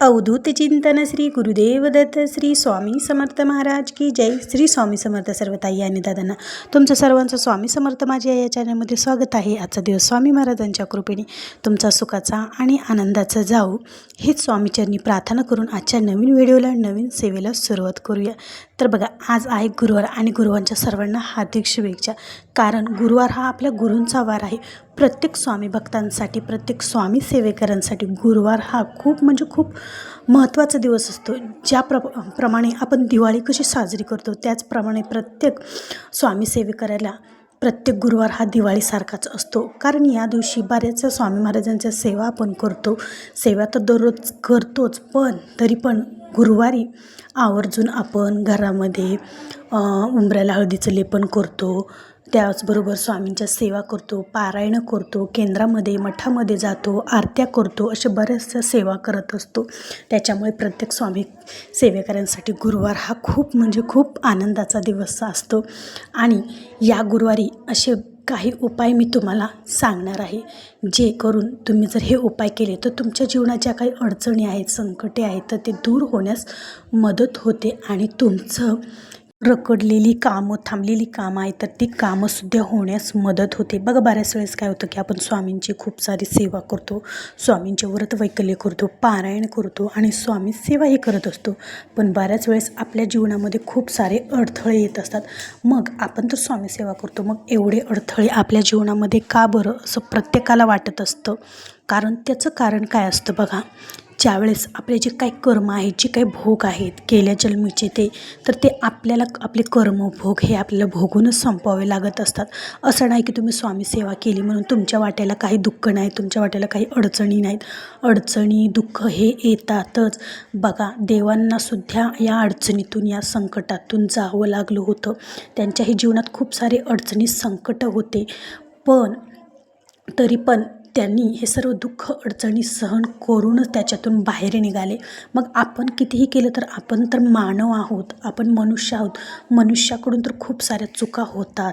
अवधूत चिंतन श्री गुरुदेव दत्त श्री स्वामी समर्थ महाराज की जय. श्री स्वामी समर्थ सर्व ताई आणि दादांना तुमचं सर्वांचं स्वामी समर्थ माझ्या या चॅनलमध्ये स्वागत आहे. आजचा दिवस स्वामी महाराजांच्या कृपेने तुमचा सुखाचा आणि आनंदाचा जाऊ. हेच स्वामीचरणी प्रार्थना करून आजच्या नवीन व्हिडिओला नवीन सेवेला सुरुवात करूया. तर बघा आज आहे गुरुवार आणि गुरुवांच्या सर्वांना हार्दिक शुभेच्छा. कारण गुरुवार हा आपल्या गुरूंचा वार आहे. प्रत्येक स्वामी भक्तांसाठी प्रत्येक स्वामी सेवेकरांसाठी गुरुवार हा खूप म्हणजे खूप महत्त्वाचा दिवस असतो. ज्या प्र प्रमाणे आपण दिवाळी कशी साजरी करतो त्याचप्रमाणे प्रत्येक स्वामी सेवेकऱ्याला प्रत्येक गुरुवार हा दिवाळीसारखाच असतो. कारण या दिवशी बऱ्याचशा स्वामी महाराजांच्या सेवा आपण करतो. सेवा तर दररोज करतोच पण तरी पण गुरुवारी आवर्जून आपण घरामध्ये उंबऱ्याला हळदीचं लेपन करतो. त्याचबरोबर स्वामींच्या सेवा करतो पारायणं करतो केंद्रामध्ये मठामध्ये जातो आरत्या करतो अशा बऱ्याचशा सेवा करत असतो. त्याच्यामुळे प्रत्येक स्वामी सेवेकऱ्यांसाठी गुरुवार हा खूप म्हणजे खूप आनंदाचा दिवस असतो. आणि या गुरुवारी असे काही उपाय मी तुम्हाला सांगणार आहे. जे करून तुम्ही जर हे उपाय केले तर तुमच्या जीवनात ज्या काही अडचणी आहेत संकटे आहेत तर ते दूर होण्यास मदत होते आणि तुमचं रखडलेली कामं थांबलेली कामं आहेत तर ती कामंसुद्धा होण्यास मदत होते. बघा बऱ्याच वेळेस काय होतं की आपण स्वामींची खूप सारी सेवा करतो स्वामींचे व्रत वैकल्य करतो पारायण करतो आणि स्वामी सेवाही करत असतो. पण बऱ्याच वेळेस आपल्या जीवनामध्ये खूप सारे अडथळे येत असतात. मग आपण तर स्वामी सेवा करतो. मग एवढे अडथळे आपल्या जीवनामध्ये का बरं असं प्रत्येकाला वाटत असतं? कारण त्याचं कारण काय असतं बघा? ज्यावेळेस आपले जे काही कर्म आहेत जे काही भोग आहेत गेल्या जन्मीचे ते तर ते आपल्याला आपले कर्म भोग हे आपल्याला भोगूनच संपवावे लागत असतात. असं नाही की तुम्ही स्वामी सेवा केली म्हणून तुमच्या वाट्याला काही दुःख नाही तुमच्या वाट्याला काही अडचणी नाहीत. अडचणी दुःख हे येतातच. बघा देवांनासुद्धा या अडचणीतून या संकटातून जावं लागलं होतं. त्यांच्याही जीवनात खूप सारे अडचणी संकट होते. पण तरी पण त्यांनी हे सर्व दुःख अडचणी सहन करूनच त्याच्यातून बाहेर निघाले. मग आपण कितीही केलं तर आपण तर मानव आहोत. आपण मनुष्य आहोत. मनुष्याकडून तर खूप साऱ्या चुका होतात.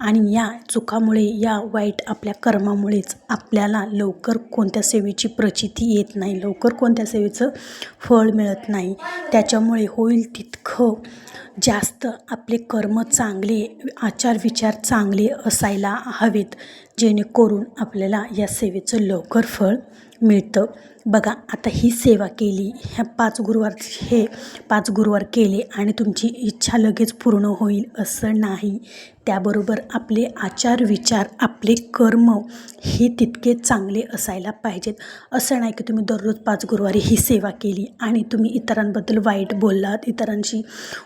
आणि या चुकामुळे या वाईट आपल्या कर्मामुळेच आपल्याला लवकर कोणत्या सेवेची प्रचिती येत नाही. लवकर कोणत्या सेवेचं फळ मिळत नाही. त्याच्यामुळे होईल तितकं जास्त आपले कर्म चांगले आचार विचार चांगले असायला हवेत जेणेकरून आपल्याला या सेवेचं लवकर फळ मिळतं. बघा आता ही सेवा केली ह्या पाच गुरुवार हे पाच गुरुवार केले आणि तुमची इच्छा लगेच पूर्ण होईल असं नाही. त्याबरोबर आपले आचार विचार आपले कर्म हे तितके चांगले असायला पाहिजेत. असं नाही की तुम्ही दररोज पाच गुरुवारी ही सेवा केली आणि तुम्ही इतरांबद्दल वाईट बोललात इतरांशी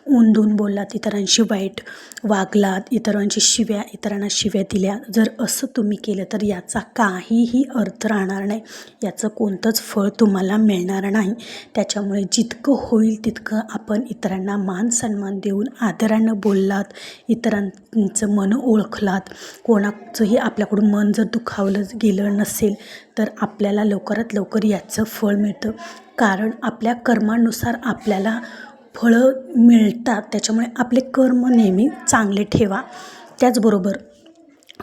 ऊन बोललात इतरांशी वाईट वागलात इतरांची शिव्या इतरांना शिव्या दिल्या. जर असं तुम्ही केलं तर याचा काहीही अर्थ राहणार नाही. याचं कोणतंच फळ तुम्हाला मिळणार नाही. त्याच्यामुळे जितकं होईल तितकं आपण इतरांना मान सन्मान देऊन आदरानं बोललात इतरां तुमचं मन ओळखलात. कोणाचंही आपल्याकडून मन जर दुखावलं गेलं नसेल तर आपल्याला लवकरात लवकर याचं फळ मिळतं. कारण आपल्या कर्मानुसार आपल्याला फळं मिळतात. त्याच्यामुळे आपले कर्म नेहमी चांगले ठेवा. त्याचबरोबर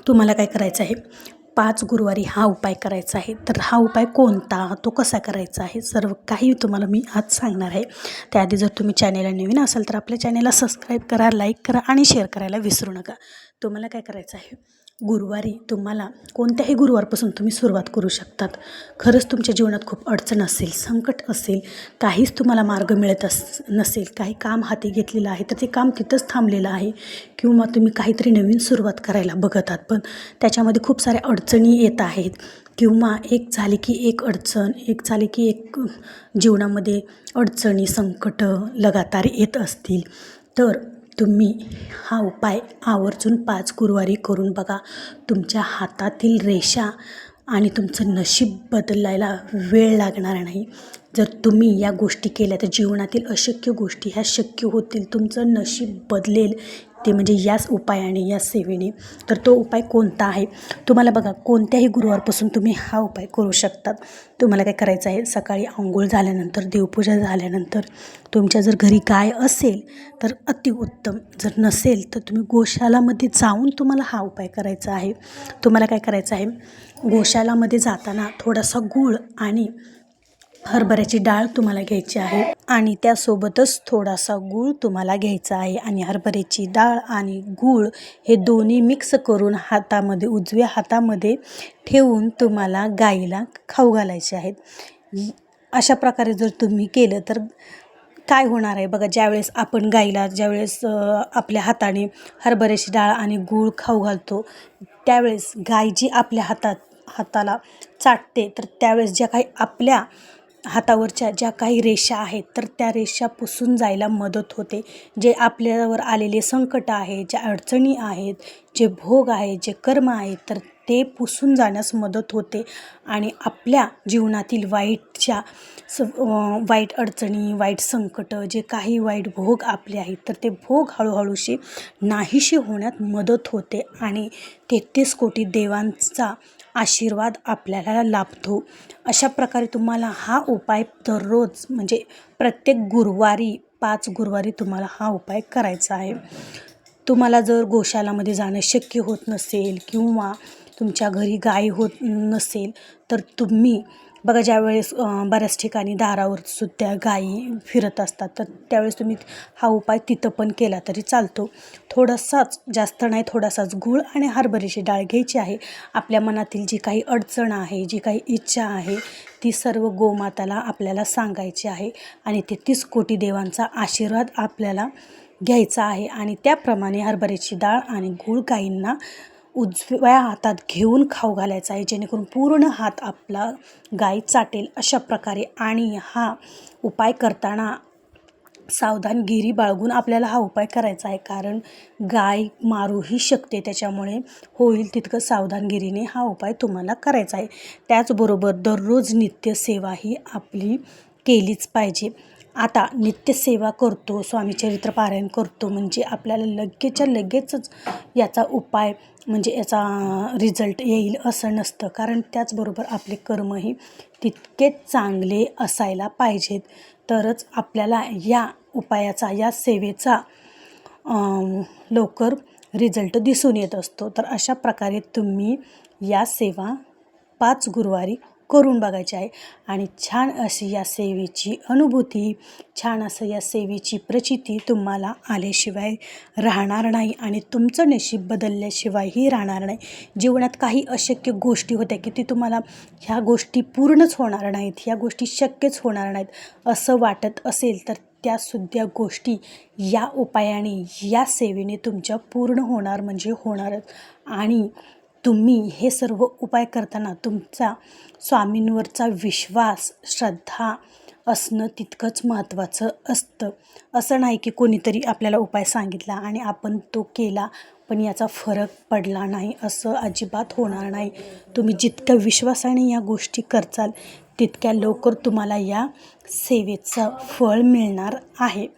तुम्हाला काय करायचं आहे? पाच गुरुवारी हा उपाय करायचा आहे. तर हा उपाय कोणता? तो कसा करायचा आहे? सर्व काही तुम्हाला मी आज सांगणार आहे. त्याआधी जर तुम्ही चॅनेलला नवीन असाल तर आपल्या चॅनेलला सबस्क्राईब करा लाईक करा आणि शेअर करायला विसरू नका. तुम्हाला काय करायचं आहे? गुरुवारी तुम्हाला कोणत्याही गुरुवारपासून तुम्ही सुरुवात करू शकतात. खरंच तुमच्या जीवनात खूप अडचण असेल संकट असेल काहीच तुम्हाला मार्ग मिळत अस नसेल काही काम हाती घेतलेलं आहे तर ते काम तिथंच थांबलेलं आहे किंवा तुम्ही काहीतरी नवीन सुरुवात करायला बघत आहात. पण त्याच्यामध्ये खूप साऱ्या अडचणी येत आहेत किंवा एक झाली की एक अडचण एक झाली की एक जीवनामध्ये अडचणी संकट लगातार येत असतील. तर तुम्ही हा उपाय आवर्जून पाच गुरुवारी करून बघा. तुमच्या हातातील रेषा आणि तुमचं नशीब बदलायला वेळ लागणार नाही. जर तुम्ही या गोष्टी केल्या तर जीवनातील अशक्य गोष्टी ह्या शक्य होतील. तुमचं नशीब बदलेल. ते म्हणजे याच उपायाने या सेवेने. तर तो उपाय कोणता आहे? तुम्हाला बघा कोणत्याही गुरुवारपासून तुम्ही हा उपाय करू शकतात. तुम्हाला काय करायचं आहे? सकाळी आंघोळ झाल्यानंतर देवपूजा झाल्यानंतर तुमच्या जर घरी गाय असेल तर अतिउत्तम जर नसेल तर तुम्ही गोशालामध्ये जाऊन तुम्हाला हा उपाय करायचा आहे. तुम्हाला काय करायचं आहे? गोशालामध्ये जाताना थोडासा गूळ आणि हरभऱ्याची डाळ तुम्हाला घ्यायची आहे आणि त्यासोबतच थोडासा गूळ तुम्हाला घ्यायचा आहे. आणि हरभऱ्याची डाळ आणि गूळ हे दोन्ही मिक्स करून हातामध्ये उजव्या हातामध्ये ठेवून तुम्हाला गाईला खाऊ घालायचे आहेत. अशा प्रकारे जर तुम्ही केलं तर काय होणार आहे? बघा ज्यावेळेस आपण गाईला ज्यावेळेस आपल्या हाताने हरभऱ्याची डाळ आणि गूळ खाऊ घालतो त्यावेळेस गाय जी आपल्या हातात हाताला चाटते तर त्यावेळेस ज्या काही आपल्या हातावरच्या ज्या काही रेषा आहेत तर त्या रेषा पुसून जायला मदत होते. जे आपल्यावर आलेले संकट आहे ज्या अडचणी आहेत जे भोग आहेत जे कर्म आहेत तर ते पुसून जाण्यास मदत होते आणि आपल्या जीवनातील वाईटच्या स वाईट अडचणी वाईट संकटं जे काही वाईट भोग आपले आहेत तर ते भोग हळूहळूशी नाहीशी होण्यात मदत होते आणि तेहतीस कोटी देवांचा आशीर्वाद आपल्याला लाभतो. अशा प्रकारे तुम्हाला हा उपाय दररोज म्हणजे प्रत्येक गुरुवारी पाच गुरुवारी तुम्हाला हा उपाय करायचा आहे. तुम्हाला जर गोशालामध्ये जाणं शक्य होत नसेल किंवा तुमच्या घरी गाय होत नसेल तर तुम्ही बघा ज्यावेळेस बऱ्याच ठिकाणी दारावर सुद्धा गायी फिरत असतात तर त्यावेळेस तुम्ही हा उपाय तिथं पण केला तरी चालतो. थोडासाच जास्त नाही थोडासाच गूळ आणि हरभऱ्याची डाळ घ्यायची आहे. आपल्या मनातील जी काही अडचण आहे जी काही इच्छा आहे ती सर्व गोमाताला आपल्याला सांगायची आहे आणि ते तीस कोटी देवांचा आशीर्वाद आपल्याला घ्यायचा आहे. आणि त्याप्रमाणे हरभऱ्याची डाळ आणि गूळ गायींना उजव्या हातात घेऊन खाऊ घालायचा आहे जेणेकरून पूर्ण हात आपला गाय चाटेल अशा प्रकारे. आणि हा उपाय करताना सावधानगिरी बाळगून आपल्याला हा उपाय करायचा आहे कारण गाय मारूही शकते. त्याच्यामुळे होईल तितकं सावधानगिरीने हा उपाय तुम्हाला करायचा आहे. त्याचबरोबर दररोज नित्यसेवा ही आपली केलीच पाहिजे. आता नित्यसेवा करतो स्वामीचरित्र पारायण करतो म्हणजे आपल्याला लगेचच्या लगेचच याचा उपाय म्हणजे याचा रिझल्ट येईल असं नसतं. कारण त्याचबरोबर आपले कर्मही तितकेच चांगले असायला पाहिजेत. तरच आपल्याला या उपायाचा या सेवेचा लवकर रिझल्ट दिसून येत असतो. तर अशा प्रकारे तुम्ही या सेवा पाच गुरुवारी करून बघायची आहे. आणि छान अशी या सेवेची अनुभूती छान असं या सेवेची प्रचिती तुम्हाला आल्याशिवाय राहणार नाही आणि तुमचं नशीब बदलल्याशिवायही राहणार नाही. जीवनात काही अशक्य गोष्टी होत्या की ती तुम्हाला ह्या गोष्टी पूर्णच होणार नाहीत ह्या गोष्टी शक्यच होणार नाहीत असं वाटत असेल तर त्यासुद्धा गोष्टी या उपायाने या सेवेने तुमच्या पूर्ण होणार म्हणजे होणारच. आणि तुम्ही हे सर्व उपाय करताना तुमचा स्वामींवरचा विश्वास श्रद्धा असणं तितकंच महत्त्वाचं असतं. असं नाही की कोणीतरी आपल्याला उपाय सांगितला आणि आपण तो केला पण याचा फरक पडला नाही असं अजिबात होणार नाही. तुम्ही जितक्या विश्वासाने या गोष्टी करचाल तितक्या लवकर तुम्हाला या सेवेचं फळ मिळणार आहे.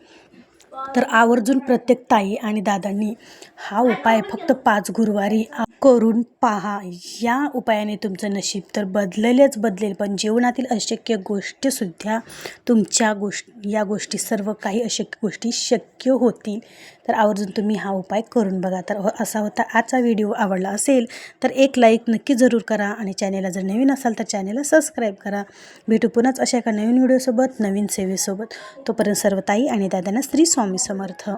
तर आवर्जून प्रत्येक ताई आणि दादांनी हा उपाय फक्त पाच गुरुवारी करून पहा. या उपायाने तुमचं नशीब तर बदलेलच बदलेल पण जीवनातील अशक्य गोष्टीसुद्धा तुमच्या गोष् या गोष्टी सर्व काही अशक्य गोष्टी शक्य होतील. तर आवर्जून तुम्ही हा उपाय करून बघा. तर हो- असा होता आजचा व्हिडिओ. आवडला असेल तर एक लाईक नक्की जरूर करा आणि चॅनेलला जर नवीन असाल तर चॅनेलला सबस्क्राईब करा. भेटू पुन्हाच अशा एका नवीन व्हिडिओसोबत नवीन सेवेसोबत. तोपर्यंत सर्व ताई आणि दादांना श्री स्वामी समर्थ.